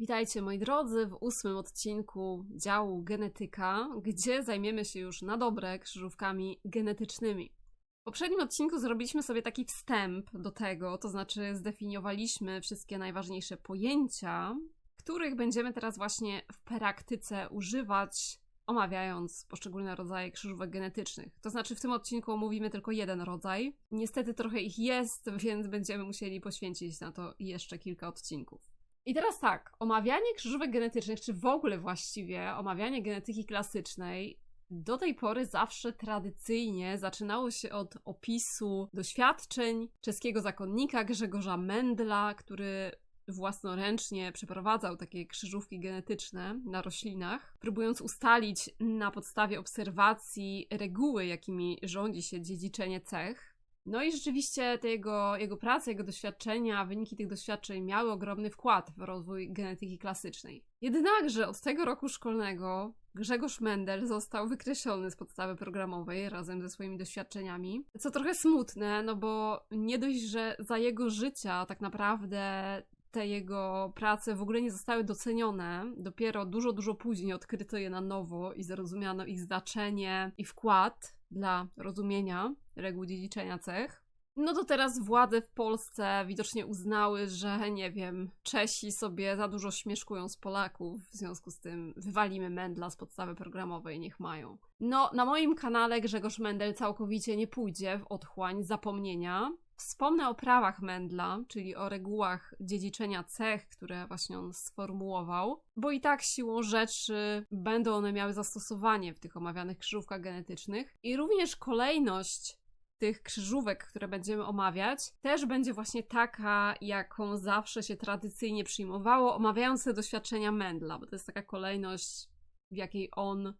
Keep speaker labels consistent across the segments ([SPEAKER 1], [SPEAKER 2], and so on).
[SPEAKER 1] Witajcie moi drodzy w ósmym odcinku działu genetyka, gdzie zajmiemy się już na dobre krzyżówkami genetycznymi. W poprzednim odcinku zrobiliśmy sobie taki wstęp do tego, to znaczy zdefiniowaliśmy wszystkie najważniejsze pojęcia, których będziemy teraz właśnie w praktyce używać, omawiając poszczególne rodzaje krzyżówek genetycznych. To znaczy w tym odcinku omówimy tylko jeden rodzaj. Niestety trochę ich jest, więc będziemy musieli poświęcić na to jeszcze kilka odcinków. I teraz tak, omawianie krzyżówek genetycznych, czy w ogóle właściwie omawianie genetyki klasycznej, do tej pory zawsze tradycyjnie zaczynało się od opisu doświadczeń czeskiego zakonnika Grzegorza Mendla, który własnoręcznie przeprowadzał takie krzyżówki genetyczne na roślinach, próbując ustalić na podstawie obserwacji reguły, jakimi rządzi się dziedziczenie cech. No i rzeczywiście te jego, jego prace, jego doświadczenia, wyniki tych doświadczeń miały ogromny wkład w rozwój genetyki klasycznej. Jednakże od tego roku szkolnego Grzegorz Mendel został wykreślony z podstawy programowej razem ze swoimi doświadczeniami. Co trochę smutne, no bo nie dość, że za jego życia tak naprawdę te jego prace w ogóle nie zostały docenione. Dopiero dużo, dużo później odkryto je na nowo i zrozumiano ich znaczenie i wkład dla rozumienia reguł dziedziczenia cech. No to teraz władze w Polsce widocznie uznały, że nie wiem, Czesi sobie za dużo śmieszkują z Polaków, w związku z tym wywalimy Mendla z podstawy programowej, niech mają. No, na moim kanale Grzegorz Mendel całkowicie nie pójdzie w otchłań zapomnienia. Wspomnę o prawach Mendla, czyli o regułach dziedziczenia cech, które właśnie on sformułował, bo i tak siłą rzeczy będą one miały zastosowanie w tych omawianych krzyżówkach genetycznych. I również kolejność tych krzyżówek, które będziemy omawiać, też będzie właśnie taka, jaką zawsze się tradycyjnie przyjmowało, omawiając doświadczenia Mendla, bo to jest taka kolejność, w jakiej on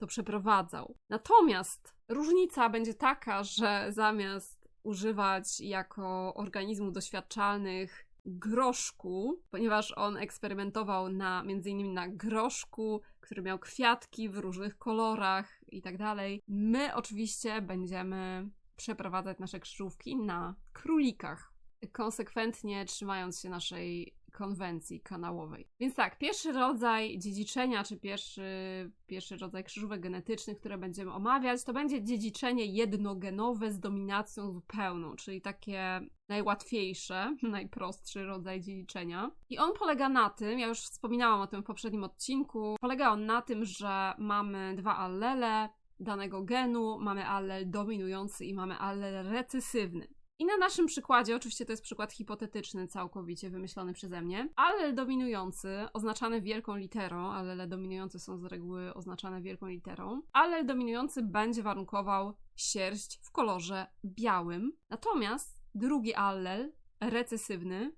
[SPEAKER 1] to przeprowadzał. Natomiast różnica będzie taka, że zamiast używać jako organizmów doświadczalnych groszku, ponieważ on eksperymentował na między innymi na groszku, który miał kwiatki w różnych kolorach i tak dalej. My oczywiście będziemy przeprowadzać nasze krzyżówki na królikach, konsekwentnie trzymając się naszej konwencji kanałowej. Więc tak, pierwszy rodzaj dziedziczenia, czy pierwszy, pierwszy rodzaj krzyżówek genetycznych, które będziemy omawiać, to będzie dziedziczenie jednogenowe z dominacją zupełną, czyli takie najłatwiejsze, najprostszy rodzaj dziedziczenia. I on polega na tym, ja już wspominałam o tym w poprzednim odcinku, polega on na tym, że mamy dwa allele, danego genu, mamy allel dominujący i mamy allel recesywny. I na naszym przykładzie, oczywiście to jest przykład hipotetyczny, całkowicie wymyślony przeze mnie, allel dominujący, oznaczany wielką literą, allele dominujące są z reguły oznaczane wielką literą, allel dominujący będzie warunkował sierść w kolorze białym, natomiast drugi allel, recesywny,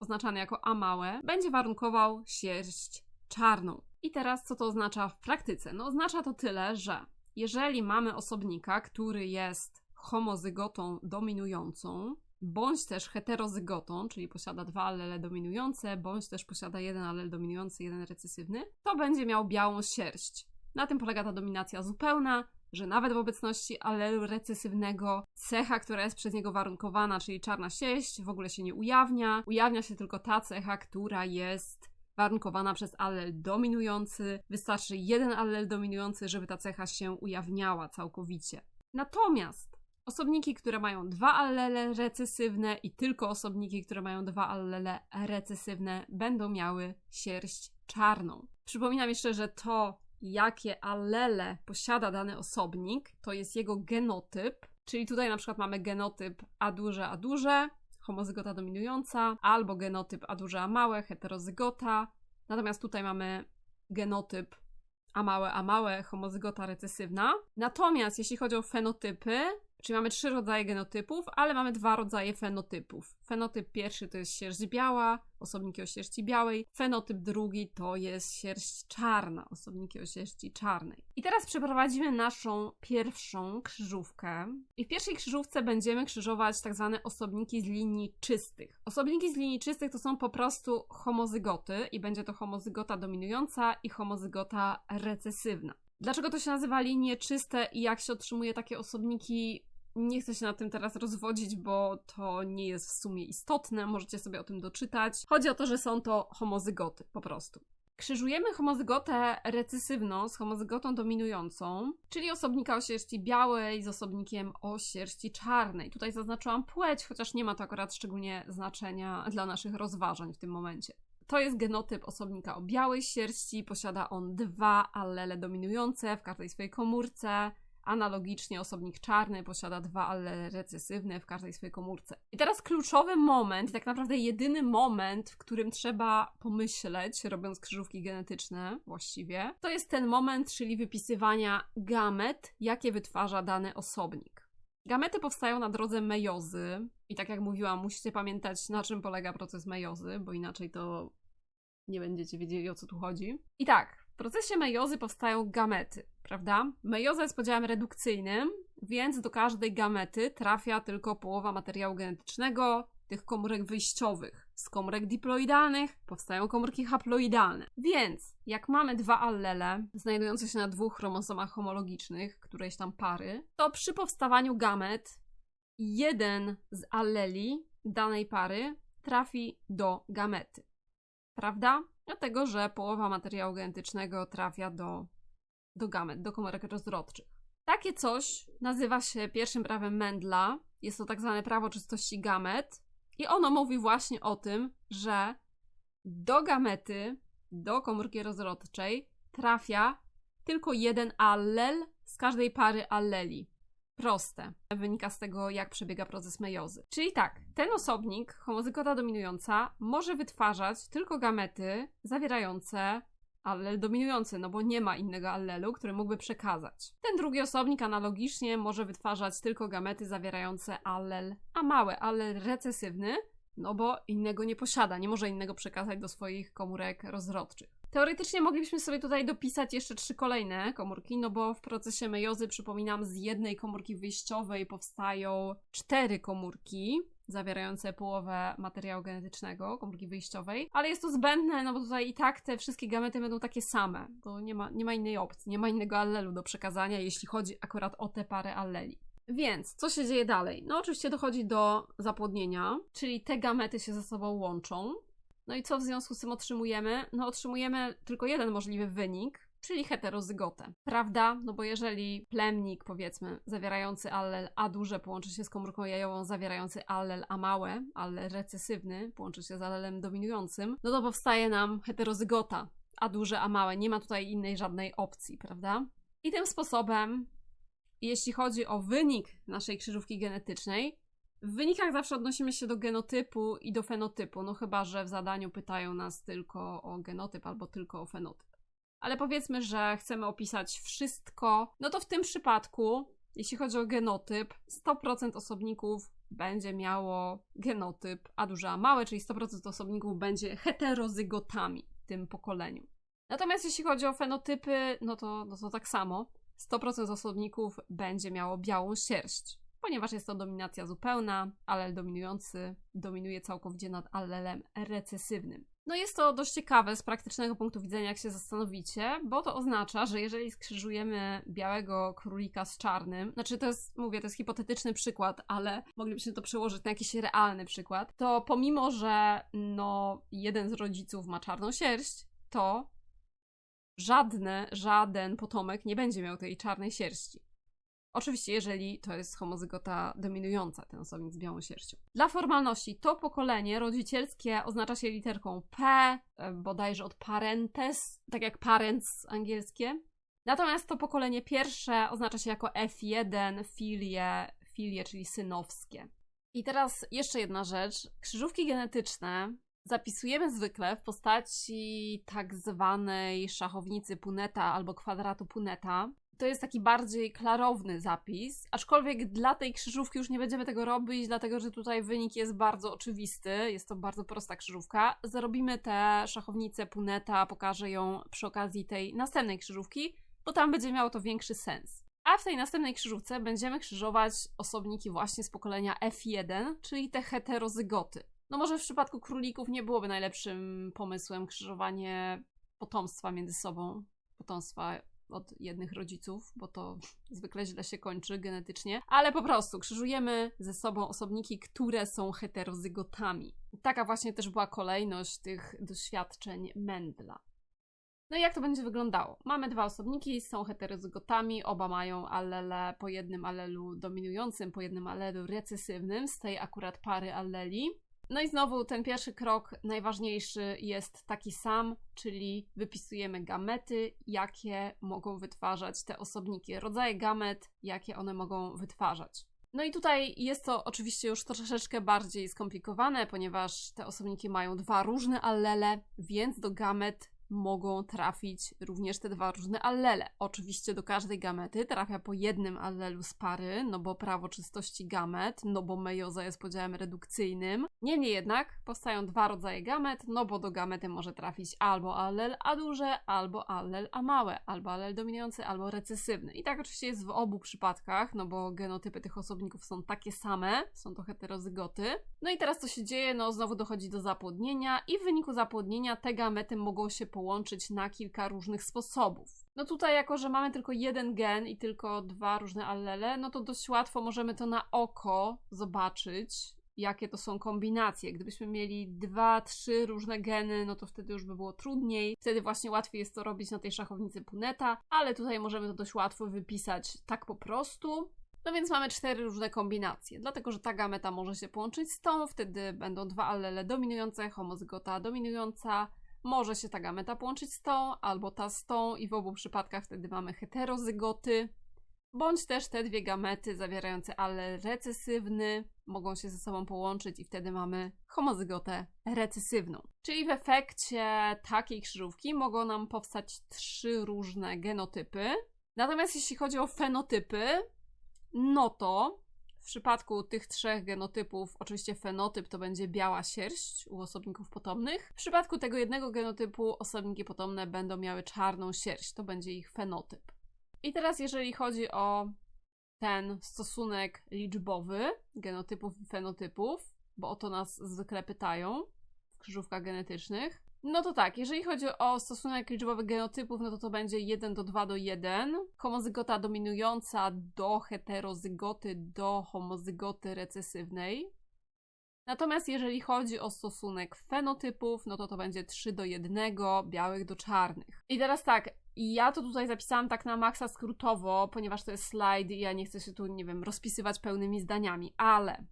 [SPEAKER 1] oznaczany jako A małe, będzie warunkował sierść czarną. I teraz co to oznacza w praktyce? No oznacza to tyle, że jeżeli mamy osobnika, który jest homozygotą dominującą, bądź też heterozygotą, czyli posiada dwa allele dominujące, bądź też posiada jeden allel dominujący, jeden recesywny, to będzie miał białą sierść. Na tym polega ta dominacja zupełna, że nawet w obecności allelu recesywnego cecha, która jest przez niego warunkowana, czyli czarna sierść, w ogóle się nie ujawnia. Ujawnia się tylko ta cecha, która jest warunkowana przez allel dominujący. Wystarczy jeden allel dominujący, żeby ta cecha się ujawniała całkowicie. Natomiast osobniki, które mają dwa allele recesywne i tylko osobniki, które mają dwa allele recesywne, będą miały sierść czarną. Przypominam jeszcze, że to, jakie allele posiada dany osobnik, to jest jego genotyp. Czyli tutaj na przykład mamy genotyp A duże, A duże, homozygota dominująca, albo genotyp A duże, A małe, heterozygota. Natomiast tutaj mamy genotyp A małe, A małe, homozygota recesywna. Natomiast jeśli chodzi o fenotypy, Czyli mamy trzy rodzaje genotypów, ale mamy dwa rodzaje fenotypów. Fenotyp pierwszy to jest sierść biała, osobniki o sierści białej. Fenotyp drugi to jest sierść czarna, osobniki o sierści czarnej. I teraz przeprowadzimy naszą pierwszą krzyżówkę. I w pierwszej krzyżówce będziemy krzyżować tak zwane osobniki z linii czystych. Osobniki z linii czystych to są po prostu homozygoty i będzie to homozygota dominująca i homozygota recesywna. Dlaczego to się nazywa linie czyste i jak się otrzymuje takie osobniki nie chcę się na tym teraz rozwodzić, bo to nie jest w sumie istotne, możecie sobie o tym doczytać. Chodzi o to, że są to homozygoty, po prostu. Krzyżujemy homozygotę recesywną z homozygotą dominującą, czyli osobnika o sierści białej z osobnikiem o sierści czarnej. Tutaj zaznaczyłam płeć, chociaż nie ma to akurat szczególnie znaczenia dla naszych rozważań w tym momencie. To jest genotyp osobnika o białej sierści, posiada on dwa allele dominujące w każdej swojej komórce. Analogicznie osobnik czarny posiada dwa allele recesywne w każdej swojej komórce. I teraz kluczowy moment, tak naprawdę jedyny moment, w którym trzeba pomyśleć, robiąc krzyżówki genetyczne właściwie, to jest ten moment, czyli wypisywania gamet, jakie wytwarza dany osobnik. Gamety powstają na drodze mejozy i tak jak mówiłam, musicie pamiętać na czym polega proces mejozy, bo inaczej to nie będziecie wiedzieli o co tu chodzi. I tak, w procesie mejozy powstają gamety, prawda? Mejoza jest podziałem redukcyjnym, więc do każdej gamety trafia tylko połowa materiału genetycznego tych komórek wyjściowych. Z komórek diploidalnych powstają komórki haploidalne. Więc jak mamy dwa allele znajdujące się na dwóch chromosomach homologicznych, którejś tam pary, to przy powstawaniu gamet jeden z alleli danej pary trafi do gamety. Prawda? Dlatego, że połowa materiału genetycznego trafia do, do gamet, do komórek rozrodczych. Takie coś nazywa się pierwszym prawem Mendla. Jest to tak zwane prawo czystości gamet. I ono mówi właśnie o tym, że do gamety, do komórki rozrodczej trafia tylko jeden allel z każdej pary alleli. Proste. Wynika z tego, jak przebiega proces mejozy. Czyli tak, ten osobnik, homozygota dominująca, może wytwarzać tylko gamety zawierające allel dominujący, no bo nie ma innego allelu, który mógłby przekazać. Ten drugi osobnik analogicznie może wytwarzać tylko gamety zawierające allel a małe, allel recesywny, no bo innego nie posiada, nie może innego przekazać do swoich komórek rozrodczych. Teoretycznie moglibyśmy sobie tutaj dopisać jeszcze trzy kolejne komórki, no bo w procesie mejozy, przypominam, z jednej komórki wyjściowej powstają cztery komórki zawierające połowę materiału genetycznego, komórki wyjściowej, ale jest to zbędne, no bo tutaj i tak te wszystkie gamety będą takie same, bo nie ma, nie ma innej opcji, nie ma innego allelu do przekazania, jeśli chodzi akurat o te parę alleli. Więc co się dzieje dalej? No oczywiście dochodzi do zapłodnienia, czyli te gamety się ze sobą łączą. No i co w związku z tym otrzymujemy? No otrzymujemy tylko jeden możliwy wynik, czyli heterozygotę. Prawda? No bo jeżeli plemnik, powiedzmy, zawierający allel A duże połączy się z komórką jajową zawierający allel A małe, allel recesywny połączy się z allelem dominującym, no to powstaje nam heterozygota. A duże, A małe. Nie ma tutaj innej żadnej opcji, prawda? I tym sposobem jeśli chodzi o wynik naszej krzyżówki genetycznej, w wynikach zawsze odnosimy się do genotypu i do fenotypu, no chyba, że w zadaniu pytają nas tylko o genotyp albo tylko o fenotyp. Ale powiedzmy, że chcemy opisać wszystko, no to w tym przypadku, jeśli chodzi o genotyp, 100% osobników będzie miało genotyp A duże A małe, czyli 100% osobników będzie heterozygotami w tym pokoleniu. Natomiast jeśli chodzi o fenotypy, no to, no to tak samo. 100% osobników będzie miało białą sierść, ponieważ jest to dominacja zupełna, allel dominujący dominuje całkowicie nad allelem recesywnym. No jest to dość ciekawe z praktycznego punktu widzenia, jak się zastanowicie, bo to oznacza, że jeżeli skrzyżujemy białego królika z czarnym, znaczy to jest, mówię, to jest hipotetyczny przykład, ale moglibyśmy to przełożyć na jakiś realny przykład, to pomimo, że no jeden z rodziców ma czarną sierść, to żadne, żaden potomek nie będzie miał tej czarnej sierści. Oczywiście, jeżeli to jest homozygota dominująca, ten osobnik z białą sierścią. Dla formalności, to pokolenie rodzicielskie oznacza się literką P, e, bodajże od parentes, tak jak parents angielskie. Natomiast to pokolenie pierwsze oznacza się jako F1, filie, filie, czyli synowskie. I teraz jeszcze jedna rzecz. Krzyżówki genetyczne zapisujemy zwykle w postaci tak zwanej szachownicy Puneta albo kwadratu Puneta. To jest taki bardziej klarowny zapis, aczkolwiek dla tej krzyżówki już nie będziemy tego robić, dlatego że tutaj wynik jest bardzo oczywisty, jest to bardzo prosta krzyżówka. Zrobimy tę szachownicę Puneta, pokażę ją przy okazji tej następnej krzyżówki, bo tam będzie miało to większy sens. A w tej następnej krzyżówce będziemy krzyżować osobniki właśnie z pokolenia F1, czyli te heterozygoty. No może w przypadku królików nie byłoby najlepszym pomysłem krzyżowanie potomstwa między sobą, potomstwa od jednych rodziców, bo to zwykle źle się kończy genetycznie, ale po prostu krzyżujemy ze sobą osobniki, które są heterozygotami. Taka właśnie też była kolejność tych doświadczeń Mendla. No i jak to będzie wyglądało? Mamy dwa osobniki, są heterozygotami, oba mają allele po jednym allelu dominującym, po jednym allelu recesywnym z tej akurat pary alleli. No i znowu ten pierwszy krok najważniejszy jest taki sam, czyli wypisujemy gamety, jakie mogą wytwarzać te osobniki, rodzaje gamet, jakie one mogą wytwarzać. No i tutaj jest to oczywiście już troszeczkę bardziej skomplikowane, ponieważ te osobniki mają dwa różne allele, więc do gamet mogą trafić również te dwa różne allele. Oczywiście do każdej gamety trafia po jednym allelu z pary, no bo prawo czystości gamet, no bo mejoza jest podziałem redukcyjnym. Niemniej jednak powstają dwa rodzaje gamet, no bo do gamety może trafić albo allel A duże, albo allel A małe, albo allel dominujący, albo recesywny. I tak oczywiście jest w obu przypadkach, no bo genotypy tych osobników są takie same, są to heterozygoty. No i teraz co się dzieje? No znowu dochodzi do zapłodnienia i w wyniku zapłodnienia te gamety mogą się połączyć połączyć na kilka różnych sposobów. No tutaj, jako że mamy tylko jeden gen i tylko dwa różne allele, no to dość łatwo możemy to na oko zobaczyć, jakie to są kombinacje. Gdybyśmy mieli dwa, trzy różne geny, no to wtedy już by było trudniej. Wtedy właśnie łatwiej jest to robić na tej szachownicy Puneta, ale tutaj możemy to dość łatwo wypisać tak po prostu. No więc mamy cztery różne kombinacje. Dlatego, że ta gameta może się połączyć z tą, wtedy będą dwa allele dominujące, homozygota dominująca, może się ta gameta połączyć z tą, albo ta z tą i w obu przypadkach wtedy mamy heterozygoty, bądź też te dwie gamety zawierające allel recesywny mogą się ze sobą połączyć i wtedy mamy homozygotę recesywną. Czyli w efekcie takiej krzyżówki mogą nam powstać trzy różne genotypy. Natomiast jeśli chodzi o fenotypy, no to w przypadku tych trzech genotypów, oczywiście fenotyp to będzie biała sierść u osobników potomnych. W przypadku tego jednego genotypu osobniki potomne będą miały czarną sierść, to będzie ich fenotyp. I teraz, jeżeli chodzi o ten stosunek liczbowy genotypów i fenotypów, bo o to nas zwykle pytają w krzyżówkach genetycznych, no to tak, jeżeli chodzi o stosunek liczbowy genotypów, no to to będzie 1 do 2 do 1. Homozygota dominująca do heterozygoty do homozygoty recesywnej. Natomiast jeżeli chodzi o stosunek fenotypów, no to to będzie 3 do 1 białych do czarnych. I teraz tak, ja to tutaj zapisałam tak na maksa skrótowo, ponieważ to jest slajd i ja nie chcę się tu, nie wiem, rozpisywać pełnymi zdaniami, ale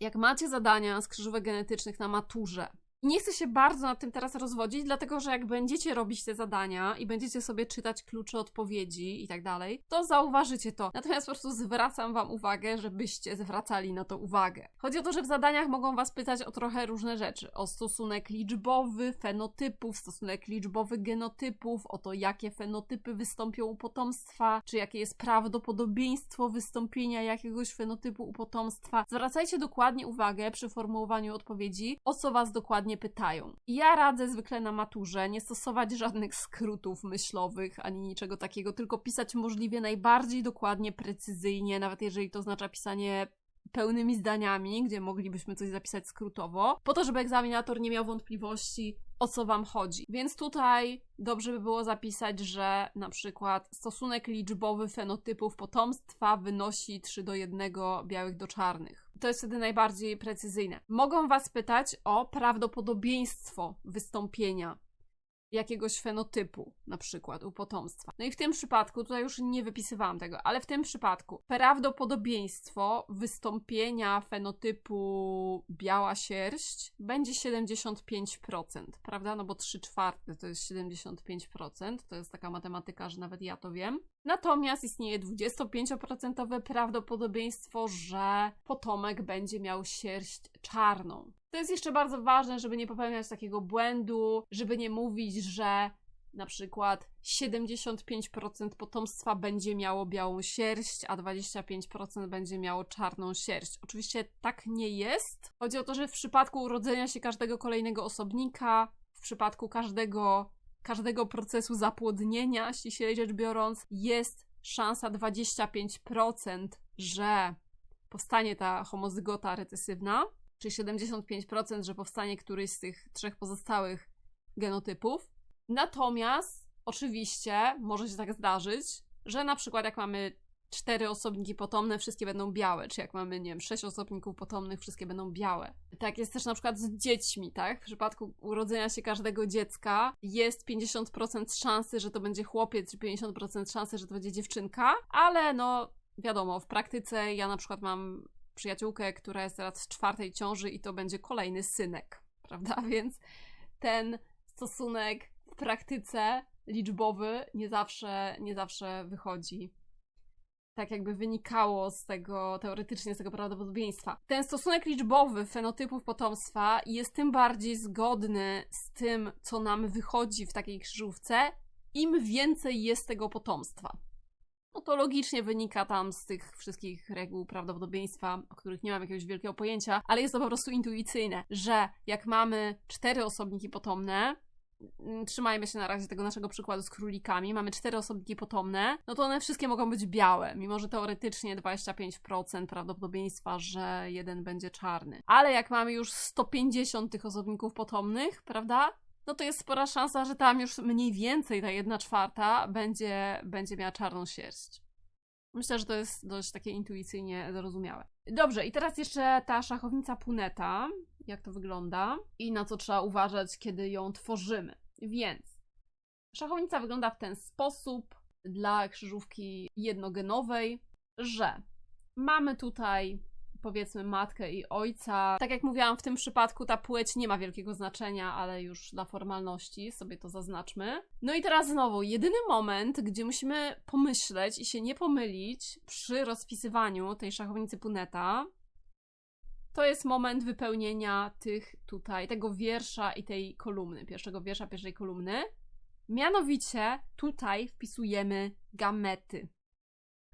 [SPEAKER 1] jak macie zadania z krzyżówek genetycznych na maturze, nie chcę się bardzo nad tym teraz rozwodzić, dlatego że jak będziecie robić te zadania i będziecie sobie czytać klucze odpowiedzi i tak dalej, to zauważycie to. Natomiast po prostu zwracam Wam uwagę, żebyście zwracali na to uwagę. Chodzi o to, że w zadaniach mogą Was pytać o trochę różne rzeczy. O stosunek liczbowy fenotypów, stosunek liczbowy genotypów, o to, jakie fenotypy wystąpią u potomstwa, czy jakie jest prawdopodobieństwo wystąpienia jakiegoś fenotypu u potomstwa. Zwracajcie dokładnie uwagę przy formułowaniu odpowiedzi, o co Was dokładnie nie pytają. Ja radzę zwykle na maturze nie stosować żadnych skrótów myślowych ani niczego takiego, tylko pisać możliwie najbardziej dokładnie, precyzyjnie, nawet jeżeli to oznacza pisanie pełnymi zdaniami, gdzie moglibyśmy coś zapisać skrótowo, po to, żeby egzaminator nie miał wątpliwości, o co wam chodzi. Więc tutaj dobrze by było zapisać, że na przykład stosunek liczbowy fenotypów potomstwa wynosi 3 do 1 białych do czarnych. To jest wtedy najbardziej precyzyjne. Mogą was pytać o prawdopodobieństwo wystąpienia jakiegoś fenotypu, na przykład u potomstwa. No i w tym przypadku, tutaj już nie wypisywałam tego, ale w tym przypadku prawdopodobieństwo wystąpienia fenotypu biała sierść będzie 75%, prawda? No bo 3 czwarte to jest 75%, to jest taka matematyka, że nawet ja to wiem. Natomiast istnieje 25% prawdopodobieństwo, że potomek będzie miał sierść czarną. To jest jeszcze bardzo ważne, żeby nie popełniać takiego błędu, żeby nie mówić, że na przykład 75% potomstwa będzie miało białą sierść, a 25% będzie miało czarną sierść. Oczywiście tak nie jest. Chodzi o to, że w przypadku urodzenia się każdego kolejnego osobnika, w przypadku każdego, każdego procesu zapłodnienia, ściślej rzecz biorąc, jest szansa 25%, że powstanie ta homozygota recesywna czy 75%, że powstanie któryś z tych trzech pozostałych genotypów. Natomiast oczywiście może się tak zdarzyć, że na przykład jak mamy cztery osobniki potomne, wszystkie będą białe, czy jak mamy, nie wiem, sześć osobników potomnych, wszystkie będą białe. Tak jest też na przykład z dziećmi, tak? W przypadku urodzenia się każdego dziecka jest 50% szansy, że to będzie chłopiec, czy 50% szansy, że to będzie dziewczynka, ale no wiadomo, w praktyce ja na przykład mam przyjaciółkę, która jest teraz w czwartej ciąży i to będzie kolejny synek, prawda? Więc ten stosunek w praktyce liczbowy nie zawsze, nie zawsze wychodzi tak jakby wynikało z tego, teoretycznie z tego prawdopodobieństwa. Ten stosunek liczbowy fenotypów potomstwa jest tym bardziej zgodny z tym, co nam wychodzi w takiej krzyżówce, im więcej jest tego potomstwa. No to logicznie wynika tam z tych wszystkich reguł prawdopodobieństwa, o których nie mam jakiegoś wielkiego pojęcia, ale jest to po prostu intuicyjne, że jak mamy cztery osobniki potomne, mm, trzymajmy się na razie tego naszego przykładu z królikami, mamy cztery osobniki potomne, no to one wszystkie mogą być białe, mimo że teoretycznie 25% prawdopodobieństwa, że jeden będzie czarny. Ale jak mamy już 150 tych osobników potomnych, prawda? No to jest spora szansa, że tam już mniej więcej ta jedna czwarta będzie, będzie miała czarną sierść. Myślę, że to jest dość takie intuicyjnie zrozumiałe. Dobrze, i teraz jeszcze ta szachownica Puneta, jak to wygląda i na co trzeba uważać, kiedy ją tworzymy. Więc szachownica wygląda w ten sposób dla krzyżówki jednogenowej, że mamy tutaj powiedzmy matkę i ojca. Tak jak mówiłam, w tym przypadku ta płeć nie ma wielkiego znaczenia, ale już dla formalności sobie to zaznaczmy. No i teraz znowu, jedyny moment, gdzie musimy pomyśleć i się nie pomylić przy rozpisywaniu tej szachownicy Puneta, to jest moment wypełnienia tych tutaj, tego wiersza i tej kolumny, pierwszego wiersza, pierwszej kolumny. Mianowicie tutaj wpisujemy gamety.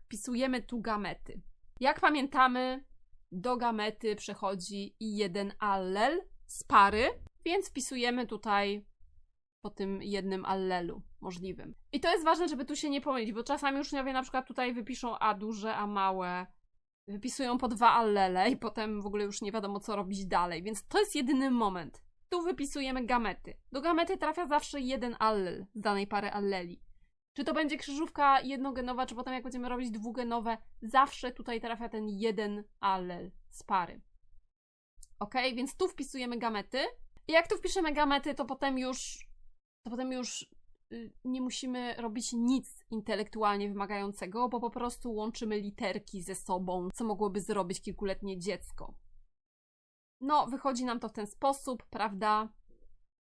[SPEAKER 1] Wpisujemy tu gamety. Jak pamiętamy, do gamety przechodzi jeden allel z pary, więc wpisujemy tutaj po tym jednym allelu możliwym. I to jest ważne, żeby tu się nie pomylić, bo czasami uczniowie na przykład tutaj wypiszą A duże, A małe, wypisują po dwa allele i potem w ogóle już nie wiadomo co robić dalej, więc to jest jedyny moment. Tu wypisujemy gamety. Do gamety trafia zawsze jeden allel z danej pary alleli. Czy to będzie krzyżówka jednogenowa, czy potem jak będziemy robić dwugenowe, zawsze tutaj trafia ten jeden allel z pary. Ok, więc tu wpisujemy gamety. I jak tu wpiszemy gamety, to potem już, to potem już y, nie musimy robić nic intelektualnie wymagającego, bo po prostu łączymy literki ze sobą, co mogłoby zrobić kilkuletnie dziecko. No, wychodzi nam to w ten sposób, prawda?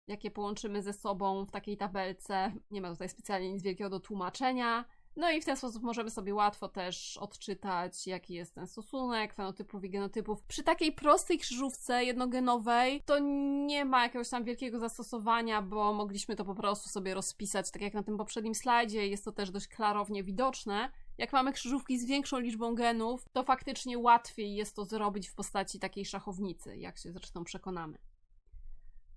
[SPEAKER 1] Jakie połączymy ze sobą w takiej tabelce. Nie ma tutaj specjalnie nic wielkiego do tłumaczenia. No i w ten sposób możemy sobie łatwo też odczytać, jaki jest ten stosunek fenotypów i genotypów. Przy takiej prostej krzyżówce jednogenowej to nie ma jakiegoś tam wielkiego zastosowania, bo mogliśmy to po prostu sobie rozpisać, tak jak na tym poprzednim slajdzie. Jest to też dość klarownie widoczne. Jak mamy krzyżówki z większą liczbą genów, to faktycznie łatwiej jest to zrobić w postaci takiej szachownicy, jak się zresztą przekonamy.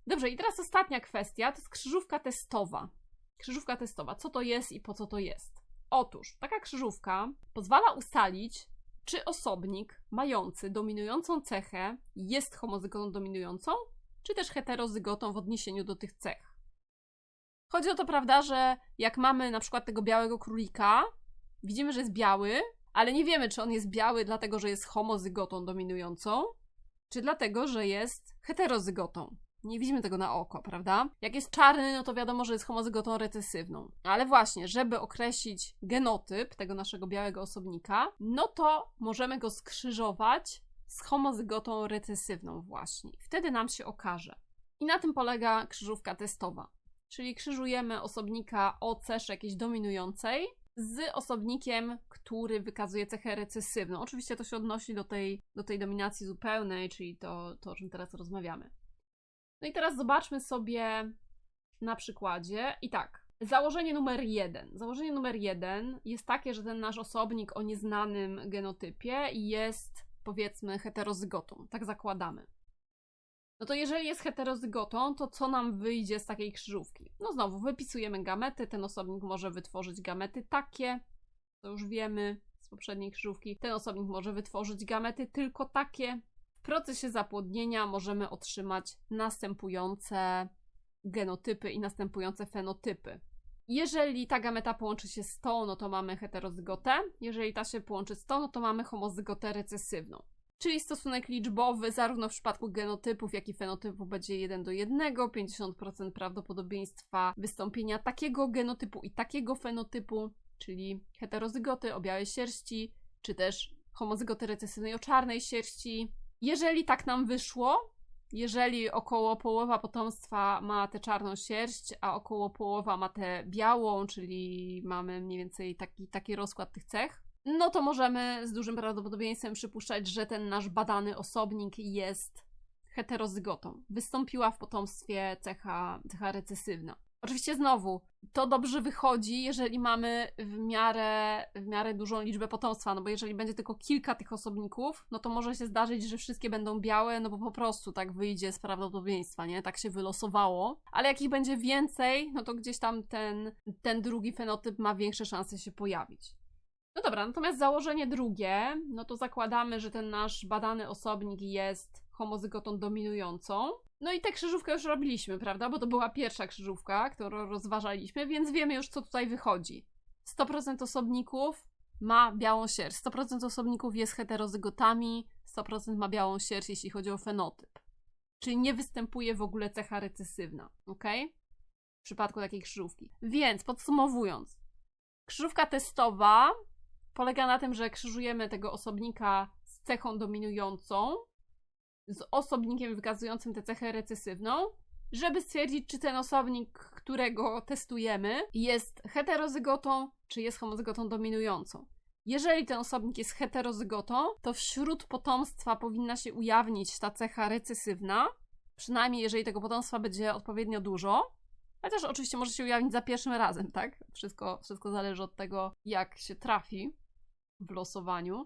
[SPEAKER 1] Dobrze, i teraz ostatnia kwestia to jest krzyżówka testowa. Krzyżówka testowa. Co to jest i po co to jest? Otóż taka krzyżówka pozwala ustalić, czy osobnik mający dominującą cechę jest homozygotą dominującą, czy też heterozygotą w odniesieniu do tych cech. Chodzi o to, prawda, że jak mamy na przykład tego białego królika, widzimy, że jest biały, ale nie wiemy, czy on jest biały dlatego, że jest homozygotą dominującą, czy dlatego, że jest heterozygotą. Nie widzimy tego na oko, prawda? Jak jest czarny, no to wiadomo, że jest homozygotą recesywną. Ale właśnie, żeby określić genotyp tego naszego białego osobnika, no to możemy go skrzyżować z homozygotą recesywną właśnie. Wtedy nam się okaże. I na tym polega krzyżówka testowa. Czyli krzyżujemy osobnika o cesze jakiejś dominującej z osobnikiem, który wykazuje cechę recesywną. Oczywiście to się odnosi do tej, do tej dominacji zupełnej, czyli to, to, o czym teraz rozmawiamy. No i teraz zobaczmy sobie na przykładzie. I tak, założenie numer jeden. Założenie numer jeden jest takie, że ten nasz osobnik o nieznanym genotypie jest powiedzmy heterozygotą. Tak zakładamy. No to jeżeli jest heterozygotą, to co nam wyjdzie z takiej krzyżówki? No znowu, wypisujemy gamety, ten osobnik może wytworzyć gamety takie, to już wiemy z poprzedniej krzyżówki. Ten osobnik może wytworzyć gamety tylko takie, w procesie zapłodnienia możemy otrzymać następujące genotypy i następujące fenotypy. Jeżeli ta gameta połączy się z tą, no to mamy heterozygotę. Jeżeli ta się połączy z tą, no to mamy homozygotę recesywną. Czyli stosunek liczbowy zarówno w przypadku genotypów, jak i fenotypu będzie 1 do 1, 50% prawdopodobieństwa wystąpienia takiego genotypu i takiego fenotypu, czyli heterozygoty o białej sierści, czy też homozygoty recesywnej o czarnej sierści. Jeżeli tak nam wyszło, jeżeli około połowa potomstwa ma tę czarną sierść, a około połowa ma tę białą, czyli mamy mniej więcej taki, taki rozkład tych cech, no to możemy z dużym prawdopodobieństwem przypuszczać, że ten nasz badany osobnik jest heterozygotą. Wystąpiła w potomstwie cecha, cecha recesywna. Oczywiście znowu, to dobrze wychodzi, jeżeli mamy w miarę, w miarę dużą liczbę potomstwa, no bo jeżeli będzie tylko kilka tych osobników, no to może się zdarzyć, że wszystkie będą białe, no bo po prostu tak wyjdzie z prawdopodobieństwa, nie? Tak się wylosowało. Ale jak ich będzie więcej, no to gdzieś tam ten, ten drugi fenotyp ma większe szanse się pojawić. No dobra, natomiast założenie drugie, no to zakładamy, że ten nasz badany osobnik jest homozygotą dominującą. No i tę krzyżówkę już robiliśmy, prawda? Bo to była pierwsza krzyżówka, którą rozważaliśmy, więc wiemy już, co tutaj wychodzi. 100% osobników ma białą sierść, 100% osobników jest heterozygotami, 100% ma białą sierść, jeśli chodzi o fenotyp. Czyli nie występuje w ogóle cecha recesywna, ok? W przypadku takiej krzyżówki. Więc podsumowując, krzyżówka testowa polega na tym, że krzyżujemy tego osobnika z cechą dominującą, z osobnikiem wykazującym tę cechę recesywną, żeby stwierdzić, czy ten osobnik, którego testujemy, jest heterozygotą, czy jest homozygotą dominującą. Jeżeli ten osobnik jest heterozygotą, to wśród potomstwa powinna się ujawnić ta cecha recesywna, przynajmniej jeżeli tego potomstwa będzie odpowiednio dużo. Chociaż oczywiście może się ujawnić za pierwszym razem, tak? Wszystko, wszystko zależy od tego, jak się trafi w losowaniu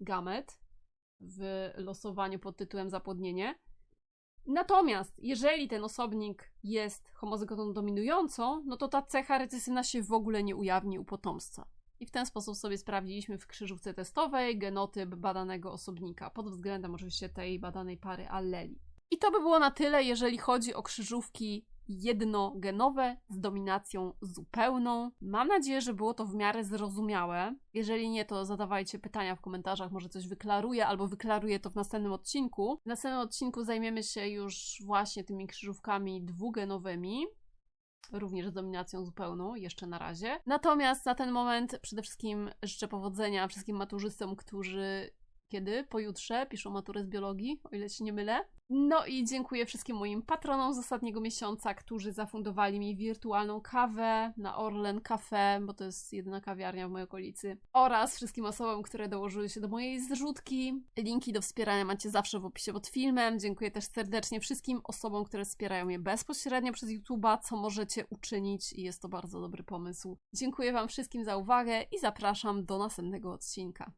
[SPEAKER 1] gamet, w losowaniu pod tytułem zapłodnienie. Natomiast jeżeli ten osobnik jest homozygotą dominującą, no to ta cecha recesywna się w ogóle nie ujawni u potomstwa. I w ten sposób sobie sprawdziliśmy w krzyżówce testowej genotyp badanego osobnika, pod względem oczywiście tej badanej pary alleli. I to by było na tyle, jeżeli chodzi o krzyżówki jednogenowe z dominacją zupełną. Mam nadzieję, że było to w miarę zrozumiałe. Jeżeli nie, to zadawajcie pytania w komentarzach, może coś wyklaruję, albo wyklaruję to w następnym odcinku. W następnym odcinku zajmiemy się już właśnie tymi krzyżówkami dwugenowymi. Również z dominacją zupełną, jeszcze na razie. Natomiast na ten moment przede wszystkim życzę powodzenia wszystkim maturzystom, którzy kiedy? Pojutrze piszą maturę z biologii, o ile się nie mylę. No i dziękuję wszystkim moim patronom z ostatniego miesiąca, którzy zafundowali mi wirtualną kawę na Orlen Cafe, bo to jest jedyna kawiarnia w mojej okolicy. Oraz wszystkim osobom, które dołożyły się do mojej zrzutki. Linki do wspierania macie zawsze w opisie pod filmem. Dziękuję też serdecznie wszystkim osobom, które wspierają mnie bezpośrednio przez YouTube'a, co możecie uczynić i jest to bardzo dobry pomysł. Dziękuję Wam wszystkim za uwagę i zapraszam do następnego odcinka.